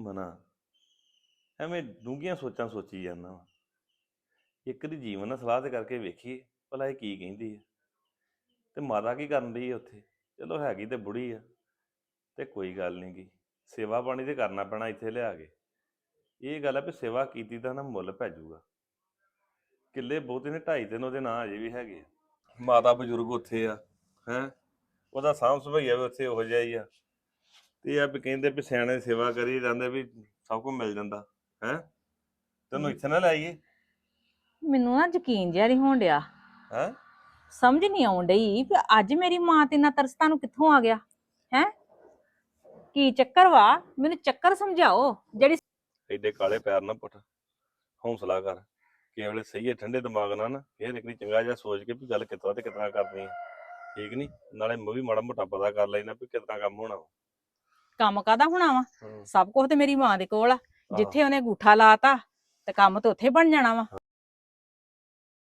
ਮਨਾ। ਐਵੇਂ ਡੂੰਘੀਆਂ ਸੋਚਾਂ ਸੋਚੀ ਜਾਂਦਾ ਵਾ। ਇੱਕ ਦੀ ਜੀਵਨ ਨਾਲ ਸਲਾਹ ਤੇ ਕਰਕੇ ਵੇਖੀਏ, ਭਲਾ ਇਹ ਕੀ ਕਹਿੰਦੀ ਹੈ ਤੇ ਮਾਤਾ ਕੀ ਕਰਨ ਰਹੀ ਉੱਥੇ? ਚਲੋ ਹੈਗੀ ਤੇ ਬੁੜੀ ਆ। ਤੇ ਕੋਈ ਗੱਲ ਨਹੀਂ ਗੀ। ਸੇਵਾ ਪਾਣੀ ਤੇ ਕਰਨਾ ਪੈਣਾ ਇੱਥੇ ਲਿਆ ਕੇ। ਇਹ ਗੱਲ ਆ ਵੀ ਸੇਵਾ ਕੀਤੀ ਤਾਂ ਨਾ ਮੁੱਲ ਪੈ ਜਾਊਗਾ ਕਿੱਲੇ ਬਹੁਤੇ ਨੇ, ਢਾਈ ਤਿੰਨ ਉਹਦੇ ਨਾਂ ਅਜੇ ਵੀ ਹੈਗੇ ਆ। ਮਾਤਾ ਬਜ਼ੁਰਗ ਉੱਥੇ ਆ, ਹੈ। ਉਹਦਾ ਸਾਂਭ ਸੁਭਾਈਆ ਵੀ ਉੱਥੇ ਉਹ ਜਿਹਾ ਹੀ ਆ। ਤੇ ਇਹ ਆ ਵੀ ਕਹਿੰਦੇ ਵੀ ਸਿਆਣੇ ਸੇਵਾ ਕਰੀ ਜਾਂਦੇ ਵੀ ਸਭ ਕੁਝ ਮਿਲ ਜਾਂਦਾ ਹੈ? ਤੈਨੂੰ ਇੱਥੇ ਨਾ ਲਾਈਏ ਮੈਨੂੰ ਨਾ ਯਕੀਨ ਜਿਹਾ ਨਹੀਂ ਹੋਣ ਡਿਆ। ਹੈ? ਸਮਝ ਨਹੀਂ ਆਉਣ ਡਈ ਵੀ ਅੱਜ ਮੇਰੀ ਮਾਂ ਤੇ ਇੰਨਾ ਤਰਸ ਤੁਹਾਨੂੰ ਕਿੱਥੋਂ ਆ ਗਿਆ ਹੈ? ਕੀ ਚੱਕਰ ਵਾ? ਮੈਨੂੰ ਚੱਕਰ ਸਮਝਾਓ ਜਿਹੜੀ ਐਡੇ ਕਾਲੇ ਪੈਰ ਨਾ ਪੁੱਟ ਹੌਸਲਾ ਕਰ ਕਿਸੇ ਵੇਲੇ ਸਹੀ ਹੈ ਠੰਡੇ ਦਿਮਾਗ ਨਾਲ ਨਾ ਫੇਰ ਇੱਕ ਵਾਰੀ ਚੰਗਾ ਜਿਹਾ ਸੋਚ ਕੇ ਵੀ ਗੱਲ ਕਿਤਨਾ ਤੇ ਕਿਤਨਾ ਕਰਨੀ ਹੈ। ਠੀਕ ਨਹੀਂ ਨਾਲੇ ਮੈਂ ਵੀ ਮਾੜਾ ਮੋਟਾ ਪਤਾ ਕਰ ਲੈਣਾ ਵੀ ਕਿਤਨਾ ਕੰਮ ਹੋਣਾ ਵਾ। ਕੰਮ ਕਾਦਾ ਹੋਣਾ ਵਾ? ਸਭ ਕੁਝ ਤੇ ਮੇਰੀ ਮਾਂ ਦੇ ਕੋਲ ਆ। ਜਿੱਥੇ ਉਹਨੇ ਗੂਠਾ ਲਾਤਾ ਤੇ ਕੰਮ ਤੇ ਉੱਥੇ ਬਣ ਜਾਣਾ ਵਾ।